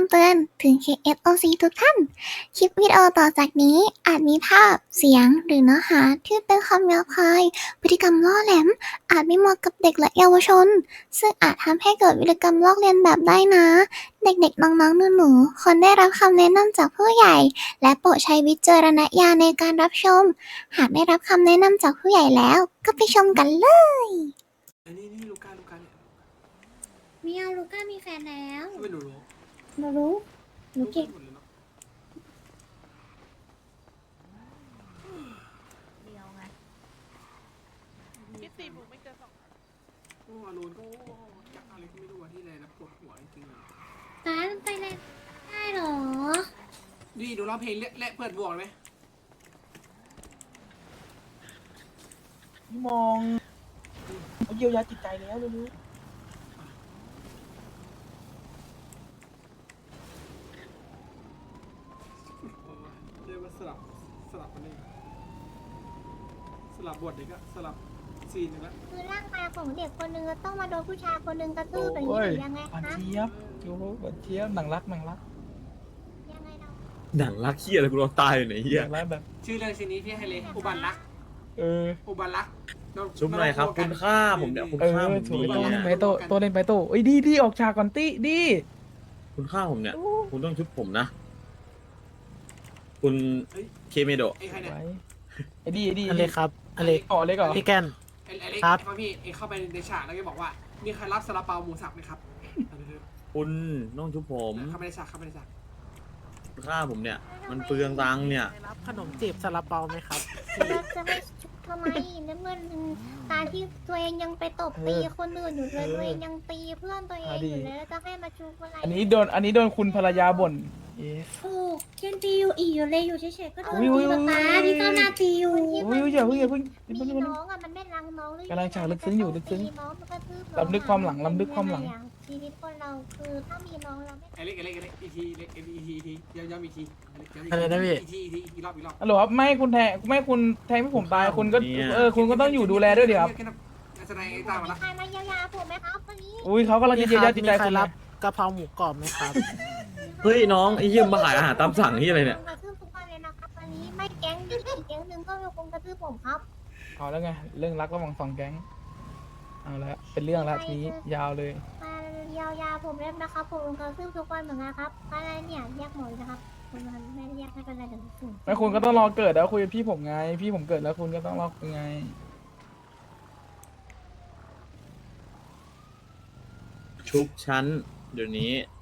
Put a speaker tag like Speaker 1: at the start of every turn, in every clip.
Speaker 1: ำเตือนถึง KSOC ทุกท่าน คลิปวิดีโอต่อจากนี้อาจมีภาพ เสียง หรือเนื้อหาที่เป็นคำหยาบคาย พฤติกรรมล่อแหลม อาจไม่เหมาะกับเด็กและเยาวชน ซึ่งอาจทำให้เกิดวิธีกรรมลอกเลียนแบบได้นะ เด็กๆ น้องๆหนูๆควรได้รับคำแนะนำจากผู้ใหญ่ และโปรดใช้วิจารณญาณในการรับชม หากได้รับคำแนะนำจากผู้ใหญ่แล้ว ก็ไปชมกันเลย
Speaker 2: อันนี้นี่ลูก้าลูก้าเนี่ย
Speaker 1: เมียวลูก้ามีแฟนแล้ว
Speaker 2: ไม่รู้รู้
Speaker 1: หนูรู้หนูเก่ง
Speaker 2: หมดเลยเนาะ
Speaker 3: เดียวไง
Speaker 4: พี่ตีบุกไม่เจอสอง
Speaker 2: โอ้อานูนก็อยากอะไรก็ไม่รู้ว่าที่ไหนแล้วปวดหัวจริงๆเลย
Speaker 1: ป้ามันไปเลยได้เหรอ
Speaker 2: ดีดูร้องเพลงเละเละเปิดบวกไหม
Speaker 4: พี่มองเขาเยียวยาจิตใจแล้วเรู้
Speaker 2: โอ้ยเรียกว่าสลับสลับกันเองส ลับบทอีกอะสลับซีนอีกแล้ว
Speaker 1: คือร่างกายของเด็กคนหนึ่งจะต้องมาโดนผู้ชายคนหนึ่งกระทืบแบบนี้
Speaker 4: โอ้ย
Speaker 1: หรือยังไง
Speaker 4: หวาน
Speaker 1: คะ
Speaker 4: เจี๊ยบโอ้โหหวานเจี๊ยบหนังรักหนังรัก
Speaker 1: ยังไงเรา
Speaker 5: หนังรักเฮียอะไรกูรอตายอยู่ไหนเฮีย
Speaker 4: หนังรักแบบ
Speaker 2: ชื่อเรื่องชิ้นนี้พี่ให้เลยอุบันรัก
Speaker 4: เออ
Speaker 2: อุบันรักน้อง
Speaker 5: ชุบหน่อยครับ
Speaker 2: น้อง
Speaker 5: คุณค่าผมเนี่ยคุณ
Speaker 4: เออ
Speaker 5: ค่าผม
Speaker 4: สวย
Speaker 5: มี
Speaker 4: โต
Speaker 5: เนี่
Speaker 4: เล่นไป
Speaker 5: ย
Speaker 4: โตโตเล่นไปโตเอ้ยดีดีออกฉากก่อนติดี
Speaker 5: คุณค่าผมเนี่ย คุณต้องชุบผมนะ คุณเคเมโดะ
Speaker 2: ไอ้ใครเนี่ย
Speaker 4: ไว้ไอ้ดีไอ้ดี
Speaker 6: อเล็กครับ อเล็ก
Speaker 4: อ๋อเล็กเหรอ
Speaker 6: พี่แกน
Speaker 2: ไอ้ไอ้เล็ก
Speaker 6: ครับ
Speaker 2: ไอ้พ่อพี่ไอ้เข้าไปในฉากแล้วก็บอกว่า มีใครรับซาลาเปาหมูสับไหมครับ
Speaker 5: คุณต้องชุบผม
Speaker 2: เข้าไปในฉากเข้าไปในฉาก
Speaker 5: คุณค่าผมเนี่ย มันเปลืองตังค์เนี่ย
Speaker 6: ได้รับขนมจีบซาลาเปาไหมครับ
Speaker 1: เราจะไปชุบทำไมในเมื่อตารที่ตัวเองยังไปตบตีคนอื่นอยู่เลยตัวเองยังตีเพื่อนตัวเองอยู่เลยแล้วจะให้มาชุบอะไร
Speaker 4: อันนี้โดนอันนี้โดนคุณภรรยาบ่นเยส
Speaker 1: ถูกเคนตีอยู่อีอยู่เลยอยู่เฉยๆก็โดน
Speaker 4: อุ๊ยอุ๊
Speaker 1: ตี
Speaker 4: ย
Speaker 1: ป๊าป๊าพี่ก็น่าตีอยู่
Speaker 4: อุ้ยอย่าเพิ่งอย่าเพิ่งอย่า
Speaker 1: มี
Speaker 4: เพิ่งอย่าเพิ่ง
Speaker 1: น้องอะมันไม่รังน้องหรือกำ
Speaker 4: ลังฉากลึกซึ้งอยู่ลึกซึ้ง
Speaker 1: ตีน้องมันกระทืบ
Speaker 4: ลำลึกความหลังลำลึกความหลัง
Speaker 1: ชีวิตคนเราคือถ้ามีน้องเราไม่
Speaker 2: ไอ้เล็กไอ้เล็กไอ้เล็กอีทีเล็กไอ้อีทีอีทีย้ำย้ำอีทีย้ำอีก
Speaker 6: อะไรนะพี่
Speaker 2: อีทีอีทีอีกรอบอีกรอบ
Speaker 4: ฮัลโหลครับไม่ให้คุณแทงไม่ให้คุณแทงให้ผมตายคุณก็เออคุณก็ต้องอยู่ดูแลด้วยดิครับ
Speaker 2: แสดงไอ้ตามมา
Speaker 1: มี
Speaker 2: ละ
Speaker 1: ใครมาเยียวยาผมไหมครับวันนี้
Speaker 4: อุ้ยเขากำลังจะ
Speaker 6: พี่
Speaker 4: เยียวยา
Speaker 6: ครับ
Speaker 4: จิต
Speaker 6: มี
Speaker 4: ใจ
Speaker 6: ใคร
Speaker 4: คุณ
Speaker 6: รั
Speaker 4: นะ
Speaker 6: บกะเพราหมูกรอบไหมครับ
Speaker 5: เฮ้ยน้องไอ้เหี้ยมาขายอาหารตามสั่งที่อะไรเนี่ย
Speaker 1: กระทืบทุกวันเลยนะครับวันนี้ไม่แก๊งดีอีกแก๊งหนึ่งก็มีคนกระทืบผมครับ
Speaker 4: เอาแล้วไงเรื่องรักระหว่างสองแก๊งเอาละเป็นเรื่องละทีนี้ยาวเลย
Speaker 1: มาเยียวยาผมเล่นนะครับผมกระทืบทุกวันเหมือนกันครับอะไรเนี่ยแยกหมดเลยนะครับคุณมันไม่ได้แยกให้เป็นไรเดี๋ยวถึง
Speaker 4: ไม่คุณก็ต้องรอเกิดแล้วคุยกับพี่ผมไง พี่ผมเกิดแล้วคุณก็ต้องรอคุยไง
Speaker 5: ชุบชั้นเดี๋ยวนี้
Speaker 1: ไม่มีจ้ะไ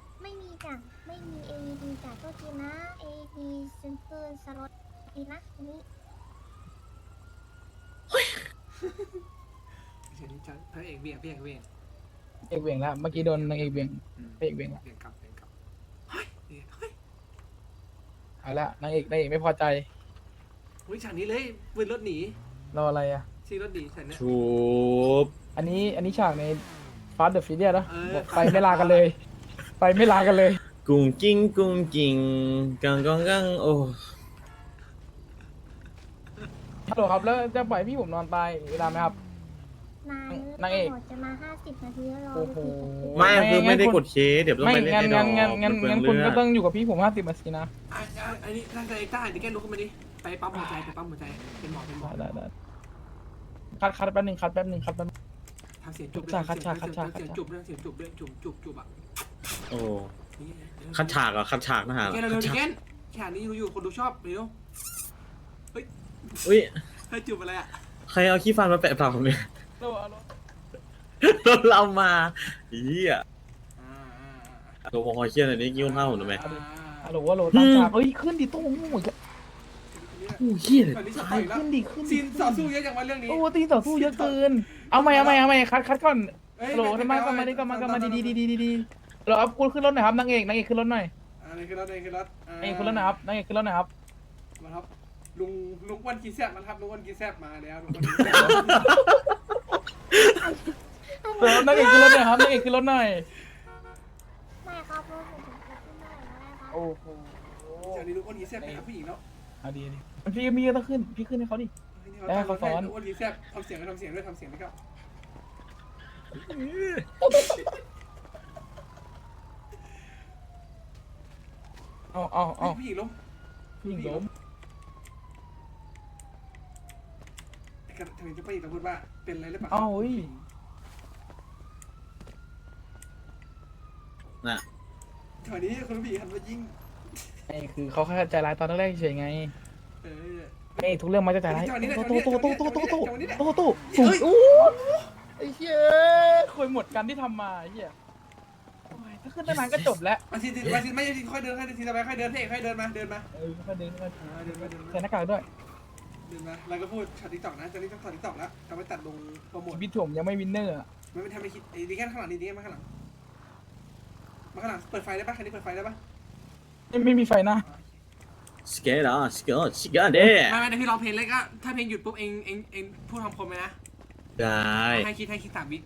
Speaker 1: ม่มี AED จ้ะโทษทีนะ AED ซิมเพิลสล็อตดีนะอันนี้
Speaker 2: เฉยๆพระเอกเบี่ยงเบี่ยงเบี่ยง
Speaker 4: เอกเบี่ยงแล้วเมื่อกี้โดนนางเอกเบี่ยงพระเอกเบี่ยงแล้ว
Speaker 2: เบี่ยงกลับเบี่ยงกลับเฮ้ยเฮ้ย
Speaker 4: เอาละนางเอกนางเอกไม่พอใจ
Speaker 2: อุ้ยฉากนี้เลยปืนรถหนี
Speaker 4: รออะไรอะ
Speaker 2: ซีรถหนีฉากเนี้ย
Speaker 5: ชุบ
Speaker 4: อันนี้อันนี้ฉากในฟาสเดอะฟิเดียนะ
Speaker 2: เออ
Speaker 4: บอกไปไม่ลากันเลย ไปไม่ลากันเลย
Speaker 5: กุ้งกิ้งกุ้งกิ้งกังกังกังโอ้
Speaker 4: ฮัลโหลครับแล้วจะปล่อยพี่ผมนอนตายเวลาไหมครับ
Speaker 1: นาน
Speaker 4: นางเอก
Speaker 1: ตำรวจจะมา50นาทีแล้วรอ
Speaker 4: โอ้โห
Speaker 5: ไม่
Speaker 4: ไม่
Speaker 5: คือไม่ได้
Speaker 4: งั้นคุณ
Speaker 5: กดเคสเดี๋ยวต้อง
Speaker 4: ไม่
Speaker 5: ไปเล่น
Speaker 4: งั้น
Speaker 5: ในดอ
Speaker 4: งั้น
Speaker 5: ก
Speaker 4: งั้นงั้น
Speaker 5: มันเปลือง
Speaker 4: งั้นคุณ
Speaker 5: เลื
Speaker 4: ก็
Speaker 5: อ
Speaker 4: ต้อ
Speaker 5: ด
Speaker 4: งอยู่กับพี่ผมห้าสิบนาทีนะ
Speaker 2: อะอะอันนี้ร่างกายต้าเดี๋ยวแกลุกขึ้นมาดิ ไปปั๊มหัวใจ ไปปั๊มหัวใจ เป็นหมอ เป็นหมอ
Speaker 4: ได้ได้ได้คัดคัดแป๊บหนึ่งคัดแป๊บหนึ่งคัดแป๊บนึง
Speaker 2: ทำเสียงจุบ
Speaker 4: คัดฉากคัดฉากคัดฉาก
Speaker 2: เสียงจุบด้วยเสียงจุบด้วยจุบจุบจุบอะ
Speaker 5: โอ้ คัดฉากเหรอคัดฉากนะฮะ
Speaker 2: แกเร็วๆดิแกนแค่นี้อยู่ๆคนดูชอบเร็ว
Speaker 5: อุ้ย
Speaker 2: เฮ้ยจุบอะไรอะ
Speaker 5: ใครเอาขี้ฟันมาแปะปากผมเนี่ย
Speaker 4: โลโล
Speaker 5: รถเรามาเฮีย
Speaker 2: อ่าอ่า
Speaker 5: ตัวพอเคียนอันนี้กิ้วข้าวผมทำไม
Speaker 2: อ่า
Speaker 4: ฮัลโหลว่าโลตั้งฉากเอ้ยขึ้นดิตู้โอ้ย
Speaker 5: โอ้เฮียเลย
Speaker 2: ตอนนี้ส
Speaker 5: ตา
Speaker 2: ปอยยแล้ว
Speaker 4: ขึ้นดิขึ้น
Speaker 2: ซี
Speaker 4: ดิ
Speaker 2: นต่อสู้เยอะอย่างว่าเรื่องนี้
Speaker 4: โอ้ตีนต่อสู้เยอะเกิน เอาใหม่เอาใหม่เอาใหม่คัดคัดก่อน
Speaker 2: เอ้ย
Speaker 4: ฮัลโหลทำไมกลับมาดิกลับมากลับมาดีดีดีดีดี ดีเราเอาคุณขึ้นรถหน่อยครับนางเอกนางเอกขึ้นรถหน่อย
Speaker 2: อันนี้คือรถอันนี้คือรถ
Speaker 4: นางเอกขึ้นรถหน่อยครับนางเอกขึ้นรถหน่อยครับ
Speaker 2: มาครับ ลุงลุงอ้วันกินแซ่บมาครับลุงอ้วันกินแซ่บมาแล้วลุงอ้วนกินแซ่บ
Speaker 4: เดี๋ยวนางเอกขึ้นรถหน่อยครับนางเอกขึ้นรถหน่อย
Speaker 1: ไม่ครับเพราะผมจะขึ้นเมื่อไหร่ก็ได้ครับ
Speaker 4: โอ้โห
Speaker 2: เดี๋ยวนี้ลุงอ้วันกินแซ่บไปหาผู้หญิงแล้ว
Speaker 4: เอาดีดีพี่พี่ก็ต้องขึ้นพี่ขึ้นให้เขาดิได้เขาสอน
Speaker 2: ลุงอ้วันกินแซ่บทำเสียงด้วยทำเสียงด้วยทำเสียงด้วยครับ
Speaker 4: เอาเอาเอา
Speaker 2: ผู้หญิงล้ม
Speaker 4: ผู้หญิงล้ม
Speaker 2: ไอ้กระทำไมจะไปอีกต้องพูดว่าเป็นอะไรหรือเปล่า
Speaker 4: เอาเฮ้ย
Speaker 5: น่ะ
Speaker 2: แถวนี้คนผู้หญิงหันมายิง
Speaker 4: ไอ้คือเขาแค่ใจร้ายตอนแรกๆเฉยไง
Speaker 2: เออ
Speaker 4: ไม่ทุกเรื่องมันจะใจร้าย
Speaker 2: จังหวะนี้แหละ
Speaker 4: ตู้ตู้ตู้ตู้ตู้ตู้
Speaker 2: จังหวะนี้แหละ
Speaker 4: ตู้ตู้
Speaker 2: เฮ้ย
Speaker 4: โอ้ไอ้เหี้ยคุยหมดกันที่ทำมาไอ้เหี้ยโอ้ย ถ้าขึ้นตั้งนานก็จบแล้ว
Speaker 2: มาทีทีมาทีไม่ใช่ทีค่อยเดินค่อยเดินทีละไปค่อยเดินเพ่ค่อยเดินมาเดินมา
Speaker 4: เออค่อยเดินค่อย
Speaker 2: อ่าเดินมาเดินมา
Speaker 4: ใส่หน้ากากด้วย
Speaker 2: เดินมาแล้วก็พูดช็อตทิกตอกนะจะนี่ต้องช็อตทิกตอกแล้วจะไปตัดลงโปรโมท
Speaker 4: ชีวิตผมยังไม่วินเนอร์อะ
Speaker 2: ไม่ไม่ทำไม่คิดไอ้ดีแค่ข้างหลังดีดีแค่มาข้างหลังมาข้างหลังเปิดไฟได้ปะคันนี้เปิดไฟได้ปะ
Speaker 4: ไม่ไม่มีไฟหน้า
Speaker 5: สเกตอะสเกตสเกตเด้
Speaker 2: ไม่ไม่เดี๋ยวพี่ร้องเพลงเลยก็ถ้าเพลงหยุดปุ๊บเองเองเองพูดคำคมเลยนะ
Speaker 5: ได้
Speaker 2: ให้คิดให้คิดสามวิ
Speaker 4: เ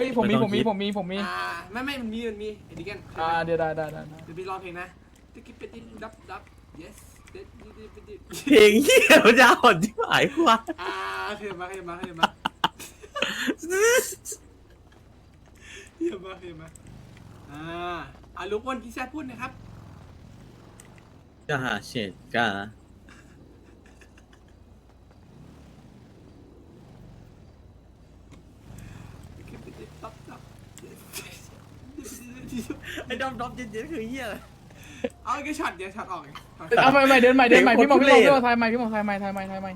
Speaker 4: ฮ้ยผมมี
Speaker 5: ไม่
Speaker 4: ผ
Speaker 5: ต้อ
Speaker 4: ม
Speaker 5: ง
Speaker 4: มี
Speaker 5: คิด
Speaker 4: ผมมีผมมี
Speaker 2: อ่าไม่ไม่มันมีมันมีไอ้ดีแกน
Speaker 4: อ่าเดี๋ยวได้ได้ได้ได้
Speaker 2: เดี๋ยวพี่ร้องเพลงนะตะกี้เป็นดิดับดับ yes เด็ดดิดิดิดิ
Speaker 5: เพลงเหี้ยมันจะอ่อนที่หายกว่า
Speaker 2: อ่าเขียนมาเขียนมาเขียนมาเขียนมาเขียนมาอ่าอ่าลูกวันที่แซ่พูดนะครับ
Speaker 5: กาเช็ดกา ไอ้ดอมดอมเย็นๆคือเหี้ยอะไเอา
Speaker 2: แค่ชัดเดี๋ยวชัดออก
Speaker 4: เอาใหม่ใหม่เดินใหม่เดินใหม่
Speaker 5: พี่
Speaker 4: มอ
Speaker 5: ง
Speaker 4: พี่มอ
Speaker 5: ง
Speaker 4: พี่มองทายใหม่พี่มองทายใหม่ทายใหม่ทายใหม่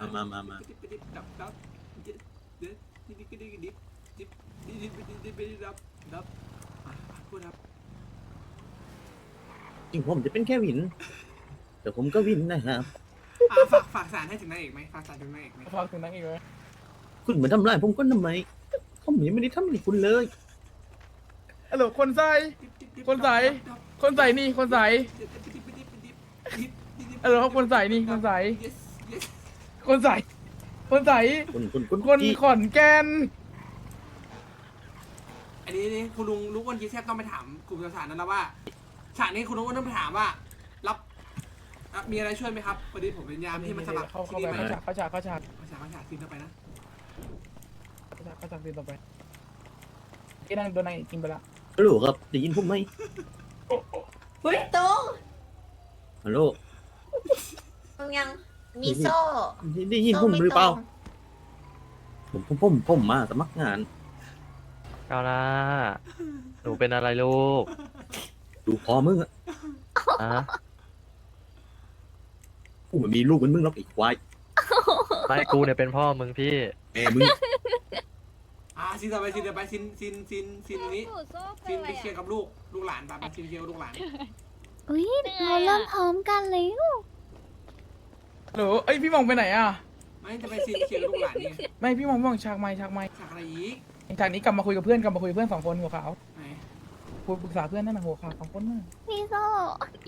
Speaker 5: มามามามาจริงผมจะเป็นแค่วิน แต่ผมก็วินนะครับ
Speaker 2: ฝากฝากสารให้ถึงนายเอกไหมฝากสารถึงนายเอกไหม
Speaker 4: ฝากถึงนายเอกไหม
Speaker 5: คุณเหมือนทำรายผมก็ทำไม ผมยังไม่ได้ทำอะไรคุณเลย
Speaker 4: ฮัลโหลคนใส่ คนใส่ คนใส่นี่ คนใส่ฮัลโหลครับคนใส่นี่ คนใส่
Speaker 2: yes yes
Speaker 4: คนใส่ คนใส่
Speaker 5: คุณคุณคุณ
Speaker 4: คน
Speaker 5: ที่
Speaker 4: ขอนแก่น
Speaker 2: อันนี้นี่คุณลุงลุงอ้วนกีแซบต้องไปถามกลุ่มสารนั้นแล้วว่าฉากนี้คุณลุงอ้วนต้องไปถามว่า รับอะมีอะไรช่วยไหมครับพอดีผมเป็นยามที่มาสมัคร
Speaker 4: เข้าเข้า
Speaker 2: ที่
Speaker 4: ไป
Speaker 2: นี่ใหม่
Speaker 4: เข้าฉากเข้าฉากเข้าฉาก
Speaker 2: มาฉากมาฉากทีนเข้าไปนะ
Speaker 4: เข้าฉากเข้าฉากซีนต่อไปไอ้นั่งโดนนายกินไปละ
Speaker 5: ฮัลโหลครับได้ยินผมไหม
Speaker 3: เฮ้ยตุ้ง
Speaker 5: ฮัลโหล
Speaker 3: มึงยังมีโซ่
Speaker 5: ได้ได้ยินผมหรือเปล่า ผมผมผมผมมาสมัครงาน
Speaker 7: เอาล่ะหนูเป็นอะไรลูก
Speaker 5: ดูพอมึงอะ
Speaker 7: อะ
Speaker 5: กูไม่มีลูกเหมือนมึงหรอกไอ้ควาย
Speaker 7: ไม่กูเนี่ยเป็นพ่อมึงพี่
Speaker 5: แม่มึง
Speaker 2: อ่า ซีนต่อไปซีนต่อไปซีนซีนซีนซีนนี้ซีนไปเคลียร์กับลูกลูกหลานแบบซีนเคลียร์กับลูกหลาน
Speaker 1: อุ้ยเราเริ่มพร้อมกันเลย
Speaker 4: ฮัลโหลเอ้ยพี่หมองไปไหนอะ
Speaker 2: ไม่จะไปซีนเคลียร์กับลูกหลานนี่ไง
Speaker 4: ไม่พี่หมองพี่หมองฉากไม้ฉากไม้
Speaker 2: ฉากอะไรอีก
Speaker 4: ฉากนี้กลับมาคุยกับเพื่อนกลับมาคุยกับเพื่อนสองคนหัวขาว
Speaker 2: ไหน
Speaker 4: คุยปรึกษาเพื่อนนั่นน่ะหัวขาวสองคนน่ะ
Speaker 1: พี่โซ่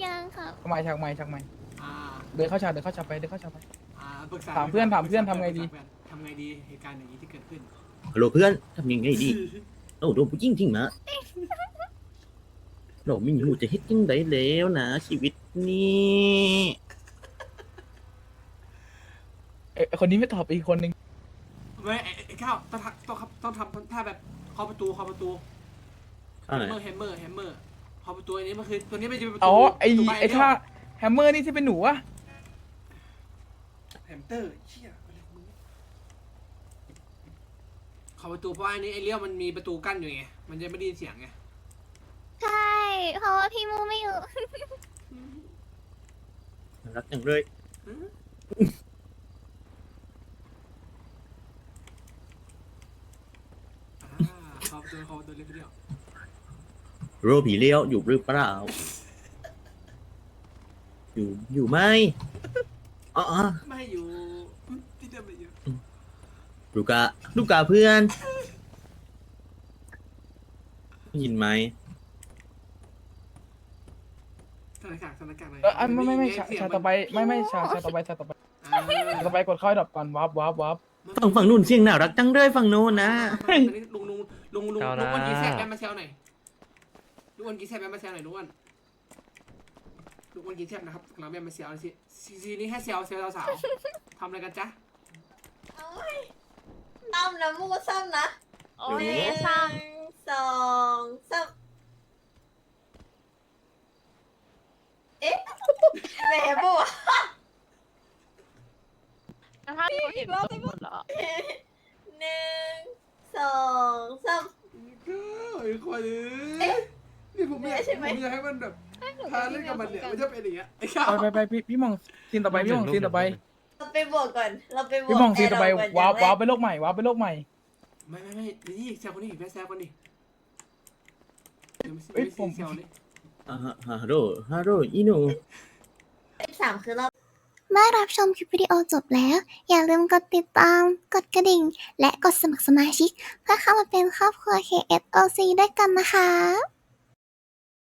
Speaker 1: ยังค่ะ
Speaker 4: ฉากไม้ฉากไม้ฉากไม้
Speaker 2: อ่า
Speaker 4: เดินเข้าฉากเดินเข้าฉากไปเดินเข้าฉากไป
Speaker 2: อ่าปรึกษา
Speaker 4: ถามเพื่อนถามเพื่อนทำไงดี
Speaker 2: ทำไงดีเหตุการณ์อย่างนี้ที่เกิดขึ้น
Speaker 5: ฮัลโหลเพื่อนทำยังไงดีโอ้โดนผู้หญิงทิ้งมาเราไม่รู้จะเฮ็ดยังไงแล้วนะชีวิตนี้
Speaker 4: เอ้ยคนนี้ไม่ตอบอีกคนนึง
Speaker 2: ไม่ไอ้ไอ้ข้าวต้องทำต้องครับต้องทำท่าแบบเคาะประตูเคาะประตู
Speaker 5: เท่าไหร่
Speaker 2: แฮมเมอร์แฮมเมอร์เคาะประตูอันนี้มันคือตัวนี้มันจะเป็นประตู
Speaker 4: อ๋อไอ
Speaker 2: ประตูบาน
Speaker 4: ไอท่าแฮมเมอร์นี่ที่เป็นหนูอะ
Speaker 2: แฮมเตอร์เชี่ยอะไร ของมึงเคาะประตูเพราะว่าอันนี้ไอ้เลี้ยวมันมีประตูกั้นอยู่ไง มันจะไม่ได้ยินเสียงไง
Speaker 1: ใช่ เพราะว่าพี่มูไม่อยู่
Speaker 5: รักจังเลย
Speaker 2: อ่าเคาะประตูเคาะประตูเรียบเดียว
Speaker 5: โรผีเลี้ยวอยู่หรือเปล่า อยู่อยู่ไหมอ๋ออ๋อ
Speaker 2: ไม่อยู่ที่เดิมไม่อยู่
Speaker 5: ลูกาลูกาเพื่อนได้ยินไหม
Speaker 2: สถานการณ์สถานการณ์อะไร
Speaker 4: เอออันไม่ไม่ไม่ฉาก
Speaker 2: เสียง
Speaker 4: ฉากต่อไปไม่ไม่ฉากฉากต่อไปฉากต่อไป
Speaker 2: อ่า
Speaker 4: ฉากต่อไปกดเข้าให้ดรอปก่อนวับวับวับ
Speaker 5: ฝั่งฝั่งนู่นเสียงน่ารักจังเลยฝั่งโน้นนะ
Speaker 2: ตอนนี้ลุงลุงลุงลุงลุงวันกีแซบแบมมาเซลหน่อยลุงวันกีแซบแบมมาเซลหน่อยลุงวันลุงวันกีแซบนะครับเราแบมมาเซลสิซีซีนี้ให้เซลเซลสาวๆทำอะไรกันจ๊ะ
Speaker 3: เอาไว้ ซ้ำนะมู่ซ้ำนะ
Speaker 1: โอ้ย
Speaker 3: หนึ่งสองซ้ำเอ๊ะแหมบัวำแต
Speaker 8: ่ถ้าเขาเห็
Speaker 3: นก็หมดแล้วหนึ่งสองซ้ำ
Speaker 2: ไอ้คนนี้อ๊นี่ผมไม่อยาก
Speaker 3: ใช่ไหม
Speaker 2: ผมอยากให้มันแบบถ้าเล่นกับมันเนี่ยมันจะเป็นอย่างเงี้ยไอ้ข้าว
Speaker 4: ไปไปพี่พี่มองซีนต่อไปพี่มองซีนต่อไป
Speaker 3: เราไปบวกก่อน เราไปบวก
Speaker 4: พี่หมองซีนต่อไป
Speaker 3: แร์เราก่อน
Speaker 4: ว้าว
Speaker 3: อย่งแรก
Speaker 4: ว้าวไปโลกใหม่ว้าวไปโลกใหม่
Speaker 2: ไม่ไม่ไม่นี่แซวคนนี้แม่แซวคนนี้เดี๋ยว
Speaker 4: เอ้ย
Speaker 2: ไม่
Speaker 4: ผม
Speaker 2: แซวเลย
Speaker 5: อ่าฮะฮัลโหลฮัลโหลอีหนู
Speaker 3: สิบสามคือรอบ
Speaker 9: เมื่อรับชมคลิปวิดีโอจบแล้ว อย่าลืมกดติดตาม กดกระดิ่ง และกดสมัครสมาชิก เพื่อเข้ามาเป็นครอบครัว KSOC ด้วยกันนะคะ